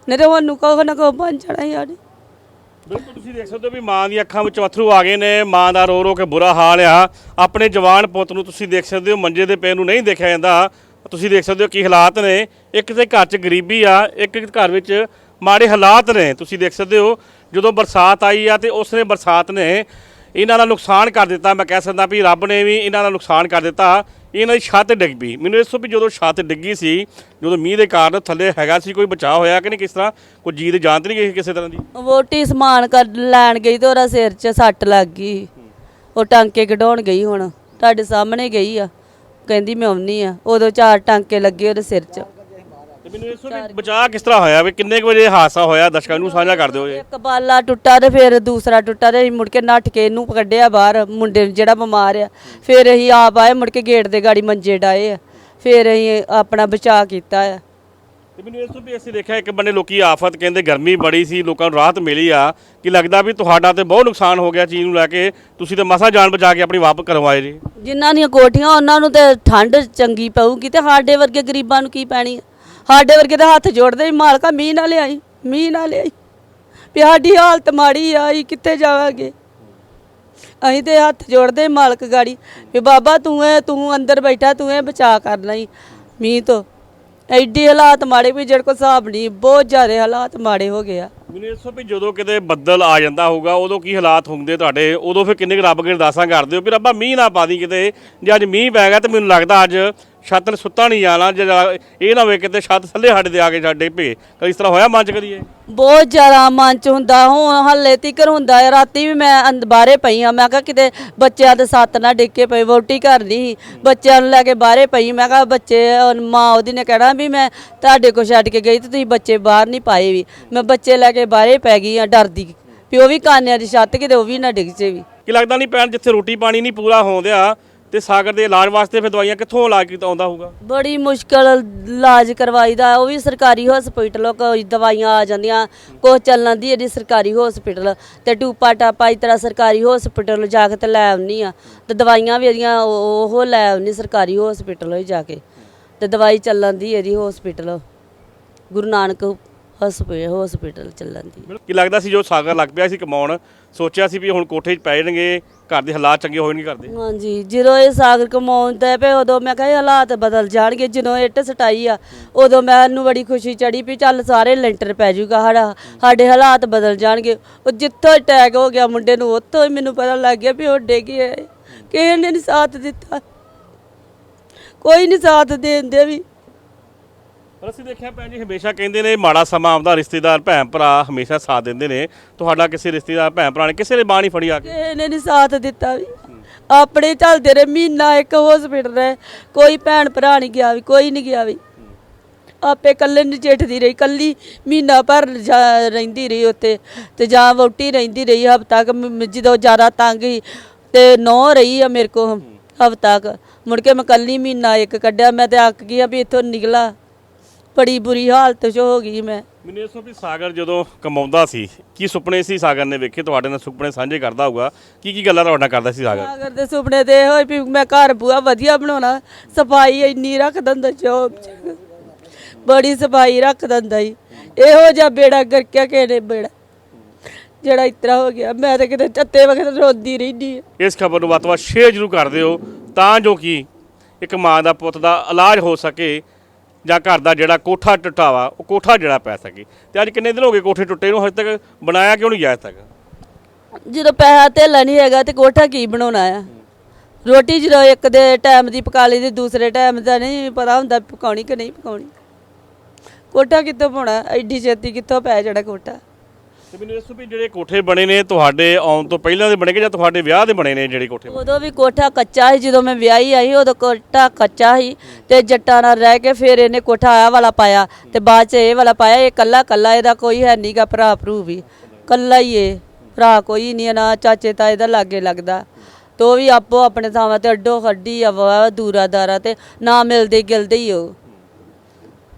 ਨਹੀਂ ਤੇ ਉਹਨੂੰ ਕਹੋ ਨਾ ਕਹੋ ਬਣ ਜਾਣਾ ਬਿਲਕੁਲ, ਤੁਸੀਂ ਦੇਖ ਸਕਦੇ ਹੋ ਵੀ ਮਾਂ ਦੀਆਂ ਅੱਖਾਂ ਵਿੱਚ ਅਥਰੂ ਆ ਗਏ ਨੇ, ਮਾਂ ਦਾ ਰੋ ਰੋ ਕੇ ਬੁਰਾ ਹਾਲ ਆ। ਆਪਣੇ ਜਵਾਨ ਪੁੱਤ ਨੂੰ ਤੁਸੀਂ ਦੇਖ ਸਕਦੇ ਹੋ, ਮੰਜੇ ਦੇ ਪੈ ਨੂੰ ਨਹੀਂ ਦੇਖਿਆ ਜਾਂਦਾ। ਤੁਸੀਂ ਦੇਖ ਸਕਦੇ ਹੋ ਕੀ ਹਾਲਾਤ ਨੇ। ਇੱਕ ਤੇ ਘਰ 'ਚ ਗਰੀਬੀ ਆ, ਇੱਕ ਘਰ ਵਿੱਚ ਮਾੜੇ ਹਾਲਾਤ ਨੇ। ਤੁਸੀਂ ਦੇਖ ਸਕਦੇ ਹੋ, ਜਦੋਂ ਬਰਸਾਤ ਆਈ ਆ ਤੇ ਉਸਨੇ ਬਰਸਾਤ ਨੇ ਇਹਨਾਂ ਦਾ ਨੁਕਸਾਨ ਕਰ ਦਿੱਤਾ। ਮੈਂ ਕਹਿ ਸਕਦਾ ਵੀ ਰੱਬ ਨੇ ਵੀ ਇਹਨਾਂ ਦਾ ਨੁਕਸਾਨ ਕਰ ਦਿੱਤਾ। ਇਹਨਾਂ ਦੀ ਛੱਤ ਡਿੱਗ ਪਈ। ਮੈਨੂੰ ਇਸ ਤੋਂ ਵੀ ਜਦੋਂ ਛੱਤ ਡਿੱਗੀ ਸੀ, ਜਦੋਂ ਮੀਂਹ ਦੇ ਕਾਰਨ ਥੱਲੇ ਹੈਗਾ ਸੀ, ਕੋਈ ਬਚਾਅ ਹੋਇਆ ਕਿ ਨਹੀਂ? ਕਿਸ ਤਰ੍ਹਾਂ? ਕੋਈ ਜੀਅ ਦੀ ਜਾਨ ਨਹੀਂ ਗਈ ਕਿਸੇ ਤਰ੍ਹਾਂ ਦੀ? ਵੋਟੀ ਸਮਾਨ ਕਰ ਲੈਣ ਗਈ ਤੇ ਉਹਦਾ ਸਿਰ 'ਚ ਸੱਟ ਲੱਗ ਗਈ। ਉਹ ਟਾਂਕੇ ਕਢਾਉਣ ਗਈ ਹੁਣ। ਤੁਹਾਡੇ ਸਾਹਮਣੇ ਗਈ ਆ। ਕਹਿੰਦੀ ਮੈਂ ਆਉਣੀ ਆ। ਉਦੋਂ ਚਾਰ ਟਾਂਕੇ ਲੱਗੇ ਉਹਦੇ ਸਿਰ 'ਚ। ਮੈਨੂੰ ਤੋਂ ਵੀ ਬਚਾਅ ਕਿਸ ਤਰ੍ਹਾਂ ਹੋਇਆ? ਵੀ ਕਿੰਨੇ ਕੁ ਵਜੇ ਹਾਦਸਾ ਹੋਇਆ? ਦਰਸ਼ਕਾਂ ਨੂੰ ਸਾਂਝਾ ਕਰ ਦਿਓ ਜੀ ਇੱਕ ਬਾਲਾ ਟੁੱਟਾ ਤੇ ਫਿਰ ਦੂਸਰਾ ਟੁੱਟਾ ਤੇ ਅਸੀਂ ਮੁੜ ਕੇ ਨੱਠ ਕੇ ਇਹਨੂੰ ਕੱਢਿਆ ਬਾਹਰ ਮੁੰਡੇ ਨੂੰ ਜਿਹੜਾ ਬਿਮਾਰ ਆ। ਫਿਰ ਅਸੀਂ ਆਪ ਆਏ ਮੁੜ ਕੇ ਗੇਟ ਦੇ ਗਾੜੀ ਮੰਜੇ ਡਾਏ ਆ। ਫਿਰ ਅਸੀਂ ਆਪਣਾ ਬਚਾਅ ਕੀਤਾ ਆ। ਤੇ ਮੈਨੂੰ ਇਸ ਤੋਂ ਵੀ ਅਸੀਂ ਦੇਖਿਆ ਇੱਕ ਬੰਨੇ ਲੋਕੀ ਆਫਤ ਕਹਿੰਦੇ ਗਰਮੀ ਬੜੀ ਸੀ ਲੋਕਾਂ ਨੂੰ ਰਾਹਤ ਮਿਲੀ ਆ। ਕਿ ਲੱਗਦਾ ਵੀ ਤੁਹਾਡਾ ਤੇ ਬਹੁਤ ਨੁਕਸਾਨ ਹੋ ਗਿਆ ਚੀਜ਼ ਨੂੰ ਲੈ ਕੇ? ਤੁਸੀਂ ਤੇ ਮਸਾ ਜਾਨ ਬਚਾ ਕੇ ਆਪਣੀ ਵਾਪਸ ਕਰਵਾਏ ਜੀ। ਜਿਨ੍ਹਾਂ ਦੀਆਂ ਕੋਠੀਆਂ ਉਹਨਾਂ ਨੂੰ ਤੇ ਠੰਡ ਚੰਗੀ ਪਊਗੀ ਤੇ ਸਾਡੇ ਵਰਗੇ ਗਰੀਬਾਂ ਨੂੰ ਕੀ ਪੈਣੀ ਆ? ਸਾਡੇ ਵਰਗੇ ਤਾਂ ਹੱਥ ਜੋੜਦੇ ਹੀ ਮਾਲਕਾ ਮੀਂਹ ਨਾ ਲਿਆਈ, ਮੀਂਹ ਨਾ ਲਿਆਈ। ਵੀ ਸਾਡੀ ਹਾਲਤ ਮਾੜੀ ਆਈ ਕਿੱਥੇ ਜਾਵਾਂਗੇ? ਅਸੀਂ ਤੇ ਹੱਥ ਜੋੜਦੇ ਮਾਲਕ ਗਾੜੀ, ਵੀ ਬਾਬਾ ਤੂੰ ਐ, ਤੂੰ ਅੰਦਰ ਬੈਠਾ, ਤੂੰ ਐ ਬਚਾ ਕਰਨਾ ਹੀ ਮੀਂਹ ਤੋਂ। ਐਡੀ ਹਾਲਾਤ ਮਾੜੇ ਵੀ ਜਿਹੜੇ ਕੋ ਹਿਸਾਬ ਨਹੀਂ, ਬਹੁਤ ਜ਼ਿਆਦਾ ਹਾਲਾਤ ਮਾੜੇ ਹੋ ਗਏ ਆ। ਮੈਨੂੰ ਇਸ ਤੋਂ ਵੀ ਜਦੋਂ ਕਿਤੇ ਬੱਦਲ ਆ ਜਾਂਦਾ ਹੋਊਗਾ, ਉਦੋਂ ਕੀ ਹਾਲਾਤ ਹੁੰਦੇ ਤੁਹਾਡੇ? ਉਦੋਂ ਫਿਰ ਕਿੰਨੇ ਕੁ ਰੱਬ ਅੱਗੇ ਅਰਦਾਸਾਂ ਕਰਦੇ ਹੋ ਵੀ ਰੱਬਾ ਮੀਂਹ ਨਾ ਪਾ ਦੀ ਕਿਤੇ। ਜੇ ਅੱਜ ਮੀਂਹ ਪੈ ਗਿਆ ਤੇ ਮੈਨੂੰ ਲੱਗਦਾ ਅੱਜ ਛੱਤ ਨੇ ਸੁੱਤਾ ਨਹੀਂ ਜਾਣਾ ਜੇ ਜਾ- ਇਹ ਨਾ ਹੋਵੇ ਕਿਤੇ ਛੱਤ ਥੱਲੇ ਸਾਡੇ ਦੇ ਆ ਕੇ ਸਾਡੇ ਭੇ ਕਦੀ ਇਸ ਤਰ੍ਹਾਂ ਹੋਇਆ ਮਨ ਚ ਕਦੀ ਇਹ? ਬਹੁਤ ਜ਼ਿਆਦਾ ਮਨ ਚ ਹੁੰਦਾ ਹੁਣ ਹੱਲੇ ਤੀਕਰ ਹੁੰਦਾ ਹੈ। ਰਾਤੀ ਵੀ ਮੈਂ ਅੰਦ ਬਾਹਰੇ ਪਈ ਆ ਮੈਂ ਕਿਹਾ ਕਿਤੇ ਬੱਚਿਆਂ ਦੇ ਸੱਤ ਨਾ ਡਿੱਗ ਕੇ ਪਏ ਵੋਟੀ ਨਹੀਂ ਸੀ। ਬੱਚਿਆਂ ਨੂੰ ਲੈ ਕੇ ਬਾਹਰੇ ਪਈ। ਮੈਂ ਕਿਹਾ ਬੱਚੇ ਹੁਣ ਮਾਂ ਉਹਦੀ ਨੇ ਕਹਿਣਾ ਵੀ ਮੈਂ ਤੁਹਾਡੇ ਕੋਲ ਛੱਡ ਕੇ ਗਈ ਤੇ ਤੁਸੀਂ ਬੱਚੇ ਬਾਹਰ ਨਹੀਂ ਪਾਏ ਵੀ। ਮੈਂ ਬੱਚੇ ਲੈ ਕੇ ਬਾਹਰੇ ਪੈ ਗਈ ਆ ਡਰਦੀ। ਵੀ ਉਹ ਵੀ ਕਾਨਿਆਂ ਦੀ ਛੱਤ ਕਿਤੇ ਉਹ ਵੀ ਨਾ ਡਿੱਗ ਜੇ ਵੀ। ਕੀ ਲੱਗਦਾ ਨਹੀਂ ਪੈਣ ਜਿੱਥੇ ਰੋਟੀ ਪਾਣੀ ਨਹੀਂ ਪੂਰਾ ਹੋਉਂਦਿਆ ਤੇ ਸਾਗਰ ਦੇ ਇਲਾਜ ਵਾਸਤੇ ਫਿਰ ਦਵਾਈਆਂ ਕਿੱਥੋਂ ਇਲਾਜ ਕੀਤਾ ਆਉਂਦਾ ਹੋਊਗਾ? ਬੜੀ ਮੁਸ਼ਕਲ ਇਲਾਜ ਕਰਵਾਈਦਾ ਉਹ ਵੀ ਸਰਕਾਰੀ ਹਸਪੀਟਲ ਕੋਈ ਦਵਾਈਆਂ ਆ ਜਾਂਦੀਆਂ ਕੁਛ ਚੱਲਣ ਦੀ ਇਹਦੀ ਸਰਕਾਰੀ ਹਸਪੀਟਲ ਤੇ ਟੂਪਾ ਟਾਪਾ ਇਸ ਤਰ੍ਹਾਂ ਸਰਕਾਰੀ ਹਸਪੀਟਲ ਜਾ ਕੇ ਤੇ ਲੈ ਆਉਣੀ ਆ ਤੇ ਦਵਾਈਆਂ ਵੀ ਇਹਦੀਆਂ ਉਹ ਉਹ ਲੈ ਆਉਣੀ ਸਰਕਾਰੀ ਹਸਪੀਟਲ ਹੀ ਜਾ ਕੇ ਤੇ ਦਵਾਈ ਚੱਲਣ ਦੀ ਇਹਦੀ hospital Guru Nanak hospital hospital ਚੱਲਣ ਦੀ ਕੀ ਲੱਗਦਾ ਸੀ ਜੋ ਸਾਗਰ ਲੱਗ ਪਿਆ ਸੀ ਕਮਾਉਣ ਸੋਚਿਆ ਸੀ ਵੀ ਹੁਣ ਕੋਠੇ 'ਚ ਪੈ ਜਾਣਗੇ ਘਰ ਦੇ ਹਾਲਾਤ ਚੰਗੇ ਹੋਣਗੇ ਘਰ ਦੇ? ਹਾਂਜੀ, ਜਦੋਂ ਇਹ ਸਾਗਰ ਕਮਾਉਣ ਤੇ ਪਏ, ਉਦੋਂ ਮੈਂ ਕਿਹਾ ਇਹ ਹਾਲਾਤ ਬਦਲ ਜਾਣਗੇ, ਜਦੋਂ ਇੱਟ ਸਟਾਈ ਆ, ਉਦੋਂ ਮੈਨੂੰ ਬੜੀ ਖੁਸ਼ੀ ਚੜੀ ਵੀ ਚੱਲ ਸਾਰੇ ਲੈਂਟਰ ਪੈ ਜਾਊਗਾ ਸਾਡਾ, ਸਾਡੇ ਹਾਲਾਤ ਬਦਲ ਜਾਣਗੇ। ਉਹ ਜਿੱਥੋਂ ਅਟੈਕ ਹੋ ਗਿਆ ਮੁੰਡੇ ਨੂੰ, ਉੱਥੋਂ ਹੀ ਮੈਨੂੰ ਪਤਾ ਲੱਗ ਗਿਆ ਵੀ ਉਹ ਡਿੱਗ ਗਿਆ ਕਿਸੇ ਨੇ ਨਹੀਂ ਸਾਥ ਦਿੱਤਾ। ਕੋਈ ਨਹੀਂ ਸਾਥ ਦੇਂਦੇ ਵੀ। ਪਰ ਅਸੀਂ ਦੇਖਿਆ ਭੈਣ ਜੀ, ਹਮੇਸ਼ਾ ਕਹਿੰਦੇ ਨੇ ਮਾੜਾ ਸਮਾਂ ਆਉਂਦਾ, ਰਿਸ਼ਤੇਦਾਰ, ਭੈਣ ਭਰਾ ਹਮੇਸ਼ਾ ਸਾਥ ਦਿੰਦੇ ਨੇ। ਤੁਹਾਡਾ ਕਿਸੇ ਰਿਸ਼ਤੇਦਾਰ, ਭੈਣ ਭਰਾ ਨੇ ਕਿਸੇ ਨੇ ਬਾਹ ਫੜੀ ਆ ਕੇ? ਕਿਸੇ ਨੇ ਨਹੀਂ ਸਾਥ ਦਿੱਤਾ ਵੀ। ਆਪਣੇ ਚੱਲਦੇ ਰਹੇ, ਮਹੀਨਾ ਇੱਕ ਹਸਪੀਟਲ ਰਹੇ। ਕੋਈ ਭੈਣ ਭਰਾ ਨਹੀਂ ਗਿਆ ਵੀ, ਕੋਈ ਨਹੀਂ ਗਿਆ ਵੀ। ਆਪੇ ਕੱਲੇ ਨਜਿੱਠਦੀ ਰਹੀ ਕੱਲੀ ਮਹੀਨਾ ਭਰ ਜਾ- ਰਹਿੰਦੀ ਰਹੀ ਉੱਥੇ ਤੇ ਜਾਂ ਵੋਟੀ ਰਹਿੰਦੀ ਰਹੀ ਹਫਤਾ ਕ ਜਦੋਂ ਜ਼ਿਆਦਾ ਤੰਗ ਸੀ ਤੇ ਨੌ ਰਹੀ ਆ ਮੇਰੇ ਕੋ ਹਫਤਾ ਕ। ਮੁੜ ਕੇ ਮੈਂ ਕੱਲੀ ਮਹੀਨਾ ਇੱਕ ਕੱਢਿਆ, ਮੈਂ ਤੇ ਅੱਕ ਗਈ ਆ ਵੀ ਇੱਥੋਂ ਨਿਕਲਾ। ਬੜੀ ਬੁਰੀ ਹਾਲਤ 'ਚ ਹੋ ਗਈ ਮੈਂ। ਮੈਨੂੰ ਵੀ ਸਾਗਰ ਜਦੋਂ ਕਮਾਉਂਦਾ ਸੀ ਕੀ ਸੁਪਨੇ ਸੀ ਸਾਗਰ ਨੇ ਵੇਖੇ? ਤੁਹਾਡੇ ਨਾਲ ਸੁਪਨੇ ਸਾਂਝੇ ਕਰਦਾ ਹੋਊਗਾ। ਕੀ ਕੀ ਗੱਲਾਂ ਤੁਹਾਡੇ ਕਰਦਾ ਸੀ ਸਾਗਰ? ਸਾਗਰ ਦੇ ਸੁਪਨੇ ਤੇ ਹੋਏ ਵੀ ਮੈਂ ਘਰ ਬੂਆ ਵਧੀਆ ਬਣਾਉਣਾ ਸਫ਼ਾਈ ਇੰਨੀ ਰੱਖ ਦਿੰਦਾ ਜੋਬ 'ਚ ਬੜੀ ਸਫ਼ਾਈ ਰੱਖ ਦਿੰਦਾ ਹੀ ਇਹੋ ਜਿਹਾ ਬੇੜਾ ਗਰਕਿਆ ਕਿਸੇ ਨੇ ਬੇੜਾ? ਜਿਹੜਾ ਇਤਰਾ ਹੋ ਗਿਆ। ਮੈਂ ਤਾਂ ਕਿਤੇ ਚੱਤੇ ਵਕਤ ਰੋਂਦੀ ਰਹਿੰਦੀ ਹਾਂ ਇਸ ਖਬਰ ਨੂੰ ਵੱਧ ਤੋਂ ਵੱਧ ਸ਼ੇਅਰ ਜ਼ਰੂਰ ਕਰ ਦਿਓ ਤਾਂ ਜੋ ਕਿ ਇੱਕ ਮਾਂ ਦਾ ਪੁੱਤ ਦਾ ਇਲਾਜ ਹੋ ਸਕੇ ਜਾਂ ਘਰ ਦਾ ਜਿਹੜਾ ਕੋਠਾ ਟੁੱਟਾ ਵਾ, ਉਹ ਕੋਠਾ ਜਿਹੜਾ ਪੈ ਸਕੇ। ਤੇ ਅੱਜ ਕਿੰਨੇ ਦਿਨ ਹੋ ਗਏ ਕੋਠੇ ਟੁੱਟੇ ਨੂੰ? ਹਜੇ ਤੱਕ ਬਣਾਇਆ ਕਿਉਂ ਨਹੀਂ ਗਿਆ ਅਜੇ ਤੱਕ? ਜਦੋਂ ਪੈਸਾ ਧੇਲਾ ਨਹੀਂ ਹੈਗਾ ਤੇ ਕੋਠਾ ਕੀ ਬਣਾਉਣਾ ਆ? ਰੋਟੀ ਜਦੋਂ ਇੱਕ ਦੇ ਟਾਈਮ ਦੀ ਪਕਾ ਲਈ ਤੇ ਦੂਸਰੇ ਟਾਈਮ ਦਾ ਨਹੀਂ ਪਤਾ ਹੁੰਦਾ ਪਕਾਉਣੀ ਕਿ ਨਹੀਂ ਪਕਾਉਣੀ। ਕੋਠਾ ਕਿੱਥੋਂ ਪਾਉਣਾ? ਐਡੀ ਛੇਤੀ ਕਿੱਥੋਂ ਪੈ ਜਾਣਾ ਕੋਠਾ? ਤੇ ਮੈਨੂੰ ਇਸ ਵੀ ਜਿਹੜੇ ਕੋਠੇ ਬਣੇ ਨੇ, ਤੁਹਾਡੇ ਆਉਣ ਤੋਂ ਪਹਿਲਾਂ ਦੇ ਬਣੇ ਕਿ ਜਾਂ ਤੁਹਾਡੇ ਵਿਆਹ ਦੇ ਬਣੇ ਨੇ ਜਿਹੜੇ ਕੋਠੇ ਉਦੋਂ ਵੀ ਕੋਠਾ ਕੱਚਾ ਸੀ, ਜਦੋਂ ਮੈਂ ਵਿਆਹੀ ਆਈ, ਉਦੋਂ ਕੋਠਾ ਕੱਚਾ ਸੀ ਤੇ ਜੱਟਾਂ ਨਾਲ ਰਹਿ ਕੇ ਫਿਰ ਇਹਨੇ ਕੋਠਾ ਆਹ ਵਾਲਾ ਪਾਇਆ ਤੇ ਬਾਅਦ ਚ ਇਹ ਵਾਲਾ ਪਾਇਆ, ਇਹ ਕੱਲਾ ਕੱਲਾ, ਇਹਦਾ ਕੋਈ ਹੈ ਨਹੀਂਗਾ ਭਰਾ ਭਰੂ ਵੀ। ਕੱਲਾ ਹੀ ਇਹ ਭਰਾ ਕੋਈ ਨਹੀਂ ਨਾ ਚਾਚੇ ਤਾਏ ਦਾ ਲਾਗੇ ਲੱਗਦਾ। ਤੋ ਵੀ ਆਪੋ ਆਪਣੇ ਥਾਵਾਂ ਤੇ ਅੱਡੋ ਖੱਡੀ ਆ, ਵਾ ਦੂਰਾ ਦਾਰਾ ਤੇ, ਨਾ ਮਿਲਦੇ ਗਿਲਦੇ ਹੀ ਉਹ।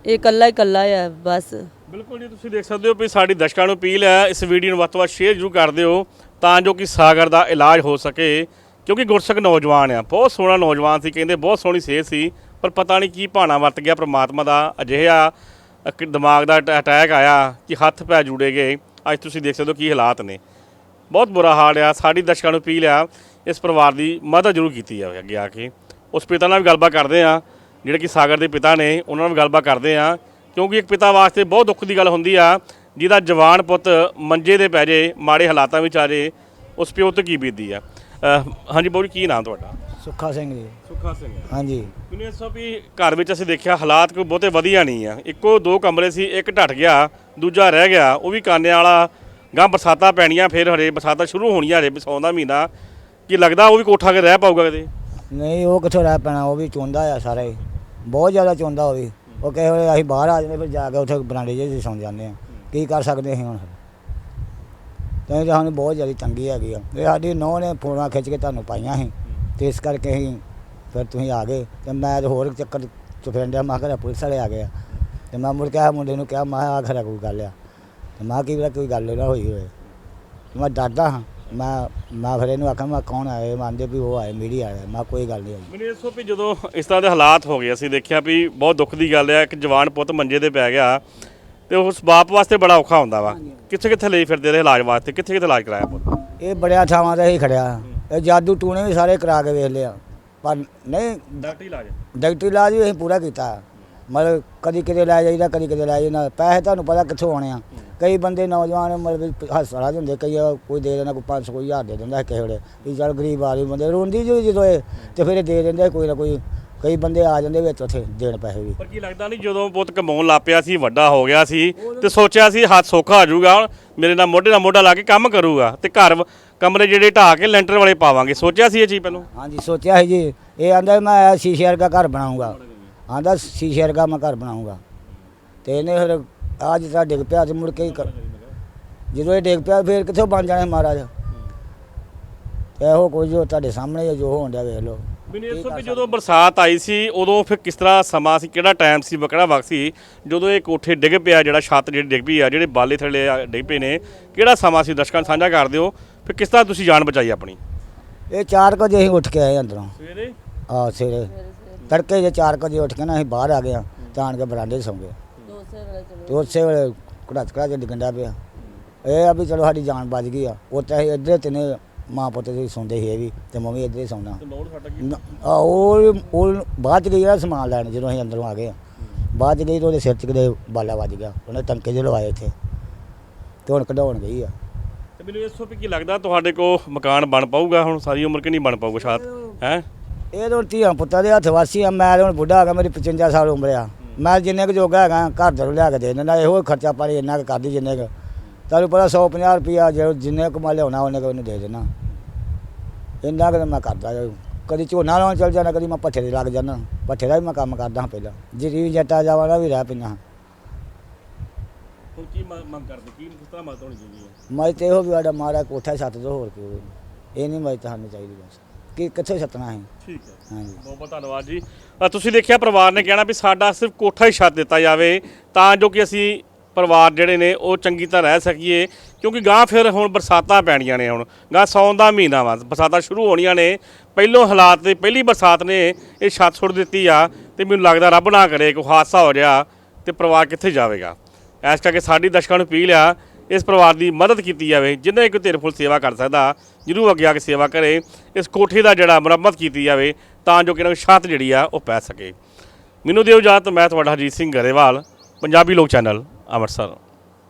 ਇਹ ਕੱਲਾ ਹੀ ਕੱਲਾ ਆ, ਬਸ। ਬਿਲਕੁਲ ਜੀ, ਤੁਸੀਂ ਦੇਖ ਸਕਦੇ ਹੋ ਵੀ ਸਾਡੀ ਦਰਸ਼ਕਾਂ ਨੂੰ ਅਪੀਲ ਹੈ, ਇਸ ਵੀਡੀਓ ਨੂੰ ਵੱਧ ਤੋਂ ਵੱਧ ਸ਼ੇਅਰ ਜ਼ਰੂਰ ਕਰ ਦਿਓ, ਤਾਂ ਜੋ ਕਿ ਸਾਗਰ ਦਾ ਇਲਾਜ ਹੋ ਸਕੇ, ਕਿਉਂਕਿ ਗੁਰਸਿੱਖ ਨੌਜਵਾਨ ਆ, ਬਹੁਤ ਸੋਹਣਾ ਨੌਜਵਾਨ ਸੀ, ਕਹਿੰਦੇ ਬਹੁਤ ਸੋਹਣੀ ਸਿਹਤ ਸੀ, ਪਰ ਪਤਾ ਨਹੀਂ ਕੀ ਭਾਣਾ ਵਰਤ ਗਿਆ, ਪ੍ਰਮਾਤਮਾ ਦਾ ਅਜਿਹਾ ਇੱਕ ਦਿਮਾਗ ਦਾ ਅਟੈ- ਅਟੈਕ ਆਇਆ ਕਿ ਹੱਥ ਪੈ ਜੁੜੇ ਗਏ, ਅੱਜ ਤੁਸੀਂ ਦੇਖ ਸਕਦੇ ਹੋ ਕੀ ਹਾਲਾਤ ਨੇ। ਬਹੁਤ ਬੁਰਾ ਹਾਲ ਆ, ਸਾਡੀ ਦਰਸ਼ਕਾਂ ਨੂੰ ਅਪੀਲ ਆ, ਇਸ ਪਰਿਵਾਰ ਦੀ ਮਦਦ ਜ਼ਰੂਰ ਕੀਤੀ ਜਾਵੇ ਅੱਗੇ ਆ ਕੇ। ਉਸ ਪਿਤਾ ਨਾਲ ਵੀ ਗੱਲਬਾਤ ਕਰਦੇ ਆ, ਜਿਹੜੇ ਕਿ ਸਾਗਰ ਦੇ ਪਿਤਾ ਨੇ, ਉਹਨਾਂ ਨਾਲ ਵੀ ਗੱਲਬਾਤ ਕਰਦੇ ਆ ਕਿਉਂਕਿ ਇੱਕ ਪਿਤਾ ਵਾਸਤੇ ਬਹੁਤ ਦੁੱਖ ਦੀ ਗੱਲ ਹੁੰਦੀ ਆ ਜਿਹਦਾ ਜਵਾਨ ਪੁੱਤ ਮੰਜੇ ਦੇ ਪੈ ਜੇ ਮਾੜੇ ਹਾਲਾਤਾਂ ਵਿੱਚ ਆ ਜੇ ਉਸ ਪਿਓ ਤੇ ਕੀ ਬੀਤਦੀ ਆ? ਅਹ ਹਾਂਜੀ ਬਾਬੂ ਜੀ ਕੀ ਨਾਮ ਤੁਹਾਡਾ? ਸੁੱਖਾ ਸਿੰਘ ਜੀ। ਸੁੱਖਾ ਸਿੰਘ। ਹਾਂਜੀ। ਮੈਨੂੰ ਤੋਂ ਵੀ ਘਰ ਵਿੱਚ ਅਸੀਂ ਦੇਖਿਆ ਹਾਲਾਤ ਕੋਈ ਬਹੁਤੇ ਵਧੀਆ ਨਹੀਂ ਆ। ਇੱਕੋ ਦੋ ਕਮਰੇ ਸੀ ਇੱਕ ਢੱਟ ਗਿਆ ਦੂਜਾ ਰਹਿ ਗਿਆ ਉਹ ਵੀ ਕਾਨੇ ਵਾਲਾ। ਗਾਂ ਬਰਸਾਤਾਂ ਪੈਣੀਆਂ ਫਿਰ ਹਰੇ ਬਰਸਾਤਾਂ ਸ਼ੁਰੂ ਹੋਣੀਆਂ ਹਰੇ ਬਸੌਣ ਦਾ ਮਹੀਨਾ। ਕੀ ਲੱਗਦਾ ਉਹ ਵੀ ਕੋਠਾ ਕੇ ਰਹਿ ਪਾਊਗਾ ਕਦੇ ਨਹੀਂ ਉਹ ਕਿੱਥੋਂ ਰਹਿ ਪੈਣਾ ਉਹ ਵੀ ਚੁੰਦਾ ਆ ਸਾਰਾ। ਹੀ ਬਹੁਤ ਜ਼ਿਆਦਾ ਚੁੰਦਾ ਉਹ ਵੀ। ਉਹ ਕਹੇ ਹੋਏ, ਅਸੀਂ ਬਾਹਰ ਆ ਜਾਂਦੇ, ਫਿਰ ਜਾ ਕੇ ਉੱਥੇ ਬਰਾਂਡੇ ਜਿਹੇ 'ਚ ਸੌਂ ਜਾਂਦੇ ਆ ਕੀ ਕਰ ਸਕਦੇ ਅਸੀਂ ਹੁਣ? ਤਾਂ ਤਾਂ ਸਾਨੂੰ ਬਹੁਤ ਜ਼ਿਆਦਾ ਤੰਗੀ ਹੈਗੀ ਆ। ਇਹ ਸਾਡੀ ਨੌਂ ਨੇ ਫੋਟੋਆਂ ਖਿੱਚ ਕੇ ਤੁਹਾਨੂੰ ਪਾਈਆਂ ਸੀ। ਤੇ ਇਸ ਕਰਕੇ ਅਸੀਂ ਫਿਰ ਤੁਸੀਂ ਆ ਗਏ। ਤੇ ਮੈਂ ਤਾਂ ਹੋਰ ਚੱਕਰ ਚ ਫਿਰੰਡਿਆ ਮੈਂ ਕਿਹਾ ਪੁਲਿਸ ਵਾਲੇ ਆ ਗਏ ਆ। ਤੇ ਮੈਂ ਮੁੜ ਕੇ ਆਇਆ, ਮੁੰਡੇ ਨੂੰ ਕਿਹਾ, ਮੈਂ ਆ ਖਰਾ ਕੋਈ ਗੱਲ ਆ। ਤੇ ਮੈਂ ਕਿਹਾ, ਕੀ ਪਤਾ ਕੋਈ ਗੱਲ ਨਾ ਹੋਈ ਹੋਵੇ। ਮੈਂ ਡਰਦਾ ਹਾਂ। ਮੈਂ ਮੈਂ ਫਿਰ ਇਹਨੂੰ ਆਖਿਆ ਮੈਂ ਕੌਣ ਆਏ ਮੰਨਦੇ ਵੀ ਉਹ ਆਏ ਮੀਡੀਆ ਆਇਆ। ਮੈਂ ਕੋਈ ਗੱਲ ਨਹੀਂ ਹੋਈ ਮੈਨੂੰ ਇਸ ਤੋਂ ਵੀ ਜਦੋਂ ਇਸ ਤਰ੍ਹਾਂ ਦੇ ਹਾਲਾਤ ਹੋ ਗਏ ਅਸੀਂ ਦੇਖਿਆ ਵੀ ਬਹੁਤ ਦੁੱਖ ਦੀ ਗੱਲ ਹੈ ਇੱਕ ਜਵਾਨ ਪੁੱਤ ਮੰਜੇ ਤੇ ਪੈ ਗਿਆ ਤੇ ਉਸ ਬਾਪ ਵਾਸਤੇ ਬੜਾ ਔਖਾ ਹੁੰਦਾ ਵਾ। ਕਿੱਥੇ ਕਿੱਥੇ ਲਈ ਫਿਰਦੇ ਰਹੇ ਇਲਾਜ ਵਾਸਤੇ? ਕਿੱਥੇ ਕਿੱਥੇ ਇਲਾਜ ਕਰਾਇਆ ਪੁੱਤ? ਇਹ ਬੜਿਆ ਥਾਵਾਂ ਤੇ ਹੀ ਖੜਿਆ। ਇਹ ਜਾਦੂ ਟੂਣੇ ਵੀ ਸਾਰੇ ਕਰਾ ਕੇ ਵੇਖ ਲਿਆ। ਪਰ ਨਹੀਂ ਡਾਕਟਰੀ ਇਲਾਜ। ਡਾਕਟਰੀ ਇਲਾਜ ਵੀ ਅਸੀਂ ਪੂਰਾ ਕੀਤਾ। ਮਤਲਬ ਕਦੀ ਕਿਤੇ ਲੈ ਜਾਈਦਾ ਕਦੀ ਕਿਤੇ ਲੈ ਜਾਈਦਾ। ਪੈਸੇ ਤੁਹਾਨੂੰ ਪਤਾ ਕਿੱਥੋਂ ਆਉਣੇ ਆ। ਕਈ ਬੰਦੇ ਨੌਜਵਾਨ ਮਤਲਬ ਹਸਪਤਾਲਾਂ 'ਚ ਹੁੰਦੇ ਕਈ ਕੋਈ ਦੇ ਦਿੰਦਾ ਕੋਈ 500 ਕੋਈ ਹਜ਼ਾਰ ਦੇ ਦਿੰਦਾ ਕਿਸੇ ਵੇਲੇ। ਵੀ ਚੱਲ ਗਰੀਬ ਆਦਮੀ ਬੰਦੇ ਰੋਂਦੀ ਜੋ ਜਦੋਂ ਇਹ ਤੇ ਫਿਰ ਇਹ ਦੇ ਦਿੰਦੇ ਕੋਈ ਨਾ ਕੋਈ। ਕਈ ਬੰਦੇ ਆ ਜਾਂਦੇ ਵਿੱਚ ਉੱਥੇ ਦੇਣ ਪੈਸੇ ਵੀ। ਪਰ ਕੀ ਲੱਗਦਾ ਨਹੀਂ ਜਦੋਂ ਪੁੱਤ ਕਮਾਉਣ ਲੱਗ ਪਿਆ ਸੀ ਵੱਡਾ ਹੋ ਗਿਆ ਸੀ ਤੇ ਸੋਚਿਆ ਸੀ ਹੱਥ ਸੌਖਾ ਹੋ ਜਾਊਗਾ ਮੇਰੇ ਨਾਲ ਮੋਢੇ ਨਾਲ ਮੋਢਾ ਲਾ ਕੇ ਕੰਮ ਕਰੂਗਾ ਤੇ ਘਰ ਕਮਰੇ ਜਿਹੜੇ ਢਾਹ ਕੇ ਲੈਂਟਰ ਵਾਲੇ ਪਾਵਾਂਗੇ। ਸੋਚਿਆ ਸੀ ਇਹ ਚੀਜ਼ ਪਹਿਲਾਂ? ਹਾਂਜੀ ਸੋਚਿਆ ਸੀ ਜੀ। ਇਹ ਆਂਦਾ ਮੈਂ ਸ਼ੀਸ਼ੇ ਵਰਗਾ ਘਰ ਬਣਾਉਂਗਾ ਆਂਦਾ ਸ਼ੀਸ਼ੇ ਵਰਗਾ ਮੈਂ ਘਰ ਬਣਾਉਂਗਾ। ਤੇ ਇਹਨੇ ਫਿਰ ਅੱਜ ਤਾਂ ਡਿੱਗ ਪਿਆ ਤੇ ਮੁੜ ਕੇ ਹੀ ਕਰ- ਜਦੋਂ ਇਹ ਡਿੱਗ ਪਿਆ ਫਿਰ ਕਿੱਥੋਂ ਬਣ ਜਾਣਾ ਸੀ ਮਹਾਰਾਜ? ਤੇ ਇਹੋ ਕੁਝ ਜੋ ਤੁਹਾਡੇ ਸਾਹਮਣੇ ਹੀ ਜੋ ਹੋਣ ਡਿਆ ਵੇਖ ਲਓ। ਮੈਨੂੰ ਵੀ ਜਦੋਂ ਬਰਸਾਤ ਆਈ ਸੀ ਉਦੋਂ ਫਿਰ ਕਿਸ ਤਰ੍ਹਾਂ ਸਮਾਂ ਸੀ ਕਿਹੜਾ ਟਾਈਮ ਸੀ ਕਿਹੜਾ ਵਕਤ ਸੀ ਜਦੋਂ ਇਹ ਕੋਠੇ ਡਿੱਗ ਪਿਆ ਜਿਹੜਾ ਛੱਤ ਜਿਹੜੀ ਡਿੱਗ ਪਈ ਆ ਜਿਹੜੇ ਬਾਲੇ ਥੱਲੇ ਆ ਡਿੱਗ ਪਏ ਨੇ ਕਿਹੜਾ ਸਮਾਂ ਸੀ? ਦਰਸ਼ਕਾਂ ਨੂੰ ਸਾਂਝਾ ਕਰ ਦਿਓ। ਫਿਰ ਕਿਸ ਤਰ੍ਹਾਂ ਤੁਸੀਂ ਜਾਨ ਬਚਾਈ ਆਪਣੀ? ਇਹ 4 ਵਜੇ ਅਸੀਂ ਉੱਠ ਕੇ ਆਏ ਅੰਦਰੋਂ। ਸਵੇਰੇ? ਆ ਸਵੇਰੇ। ਤੜਕੇ ਜੇ 4 ਵਜੇ ਉੱਠ ਕੇ ਨਾ ਅਸੀਂ ਬਾਹਰ ਆ ਗਏ ਤਾਂ ਆਣ ਕੇ ਬਰਾਂਡੇ 'ਚ ਸੌਂ ਗਏ। ਤੇ ਉਸੇ ਵੇਲੇ ਘੜਾਚਕੜਾ ਜਿਹਾ ਡਿੱਗਣ ਡਿਆ ਪਿਆ। ਇਹ ਆ ਵੀ ਚਲੋ ਸਾਡੀ ਜਾਨ ਬਚ ਗਈ ਆ। ਉਹ ਤਾਂ ਅਸੀਂ ਇੱਧਰ ਤਿੰਨੇ ਮਾਂ ਪੁੱਤ ਦੇ ਸੌਂਦੇ ਸੀ ਇਹ ਵੀ ਤੇ ਮੈਂ ਵੀ ਇੱਧਰ ਹੀ ਸੌਂਦਾ। ਤੇ ਮੌੜ ਫਟ ਗਈ ਨ- ਆ ਉਹ ਉਹ ਬਾਅਦ ਚ ਗਈ ਆ ਸਮਾਨ ਲੈਣ ਜਦੋਂ ਅਸੀਂ ਅੰਦਰੋਂ ਆ ਗਏ ਆ ਬਾਅਦ ਚ ਗਈ ਤਾਂ ਉਹਦੇ ਸਿਰ ਚ ਕਿਤੇ ਬਾਲਾ ਵੱਜ ਗਿਆ। ਉਹਨੇ ਟੰਕੇ ਜਿਹੇ ਲਵਾਏ ਇੱਥੇ ਤੇ ਹੁਣ ਕਢਾਉਣ ਗਈ ਆ। ਤੇ ਮੈਨੂੰ ਇਸ ਤੋਂ ਵੀ ਕੀ ਲੱਗਦਾ ਤੁਹਾਡੇ ਕੋ ਮਕਾਨ ਬਣ ਪਾਊਗਾ ਹੁਣ? ਸਾਰੀ ਉਮਰ ਕਿ ਨਹੀਂ ਬਣ ਪਾਊਗਾ ਸ਼ਾਇਦ? ਹੈ? ਇਹ ਤਾਂ ਹੁਣ ਧੀਆਂ ਪੁੱਤਾਂ ਦੇ ਹੱਥ ਵਾਸੀ ਆ ਮੈਂ ਤਾਂ ਹੁਣ ਬੁੱਢਾ ਗਿਆ ਮੇਰੀ 55 ਸਾਲ ਉਮਰ ਆ। ਮੈਂ ਜਿੰਨੇ ਕੁ ਜੋਗਾ ਹੈਗਾ ਘਰ ਦੇ ਲਿਆ ਕੇ ਦੇ ਦਿੰਦਾ ਇਹੋ ਖਰਚਾ ਪਾਣੀ ਇੰਨਾ ਕੁ ਕਰਦੀ ਜਿੰਨੇ ਕੁ। ਤੁਹਾਨੂੰ ਪਤਾ 150 ਰੁਪਿਆ ਜਿਹੜਾ ਜਿੰਨੇ ਕੁ ਮੈਂ ਲਿਆਉਣਾ ਉਹਨੇ ਕੁ ਉਹਨੂੰ ਦੇ ਦੇਣਾ ਇੰਨਾ ਕੁ ਤਾਂ ਮੈਂ ਕਰਦਾ ਜਾ ਕਦੀ ਝੋਨਾ ਲਾਉਣ ਚੱਲ ਜਾਣਾ ਕਦੀ ਮੈਂ ਪੱਠੇ ਦੇ ਲੱਗ ਜਾਣਾ ਪੱਠੇ ਦਾ ਵੀ ਮੈਂ ਕੰਮ ਕਰਦਾ ਹਾਂ ਪਹਿਲਾਂ। ਜਿਹੜੀ ਵੀ ਜੱਟਾ ਜਾਵਾਂ ਵੀ ਰਹਿ ਹਾਂ ਹੁਣ ਕੀ ਮੰਗ ਮੰਗ ਕਰਦੇ? ਕੀ ਕਿਸ ਤਰ੍ਹਾਂ ਮਦਦ ਹੋਣੀ ਚਾਹੀਦੀ ਹੈ? ਮੈਂ ਤੇ ਇਹੋ ਵੀ ਸਾਡਾ ਮਾਰਾ ਕੋਠਾ ਛੱਤ ਤੋਂ ਹੋਰ ਕੋਈ। ਇਹ ਨਹੀਂ ਮੈਂ ਤੁਹਾਨੂੰ ਚਾਹੀਦੀ ਬਸ। ਕਿ ਕਿੱਥੇ ਛੱਤਣਾ ਹੈ ਠੀਕ ਹੈ। ਹਾਂਜੀ। ਬਹੁਤ ਬਹੁਤ ਧੰਨਵਾਦ ਜੀ। ਅ, ਤੁਸੀਂ ਦੇਖਿਆ ਪਰਿਵਾਰ ਨੇ ਕਹਿਣਾ ਵੀ ਸਾਡਾ ਸਿਰਫ ਕੋਠਾ ਹੀ ਛੱਤ ਦਿੱਤਾ ਜਾਵੇ ਤਾਂ ਜੋ ਕਿ ਅਸੀਂ ਪਰਿਵਾਰ ਜਿਹੜੇ ਨੇ ਉਹ ਚੰਗੀ ਤਰ੍ਹਾਂ ਰਹਿ ਸਕੀਏ ਕਿਉਂਕਿ ਗਾਂ ਫਿਰ ਹੁਣ ਬਰਸਾਤਾਂ ਪੈਣੀਆਂ ਨੇ ਹੁਣ। ਗਾਂ ਸੌਣ ਦਾ ਮਹੀਨਾ ਵਾ ਬਰਸਾਤਾਂ ਸ਼ੁਰੂ ਹੋਣੀਆਂ ਨੇ। ਪਹਿਲੋਂ ਹਾਲਾਤ ਦੇ ਪਹਿਲੀ ਬਰਸਾਤ ਨੇ ਇਹ ਛੱਤ ਸੁੱਟ ਦਿੱਤੀ ਆ ਤੇ ਮੈਨੂੰ ਲੱਗਦਾ ਰੱਬ ਨਾ ਕਰੇ ਕੋਈ ਹਾਦਸਾ ਹੋ ਰਿਹਾ ਤੇ ਪਰਿਵਾਰ ਕਿੱਥੇ ਜਾਵੇਗਾ। ਇਸ ਕਰਕੇ ਸਾਡੀ ਦਰਸ਼ਕਾਂ ਨੂੰ ਅਪੀਲ ਆ ਇਸ ਪਰਿਵਾਰ ਦੀ ਮਦਦ ਕੀਤੀ ਜਾਵੇ, ਜਿੰਨਾ ਕੋਈ ਤੇਰੇ ਫੁੱਲ ਸੇਵਾ ਕਰ ਸਕਦਾ, ਜਰੂਰ ਅੱਗੇ ਆ ਕੇ ਸੇਵਾ ਕਰੇ, ਇਸ ਕੋਠੇ ਦਾ ਜਿਹੜਾ ਮੁਰੰਮਤ ਕੀਤੀ ਜਾਵੇ, ਤਾਂ ਜੋ ਕਿ ਇਹਨਾਂ ਨੂੰ ਛੱਤ ਜਿਹੜੀ ਆ, ਉਹ ਪੈ ਸਕੇ। ਮੈਨੂੰ ਦਿਓ ਇਜਾਜ਼ਤ, ਮੈਂ ਤੁਹਾਡਾ ਹਰਜੀਤ ਸਿੰਘ ਗਰੇਵਾਲ, ਪੰਜਾਬੀ ਲੋਕ ਚੈਨਲ, ਅੰਮ੍ਰਿਤਸਰ।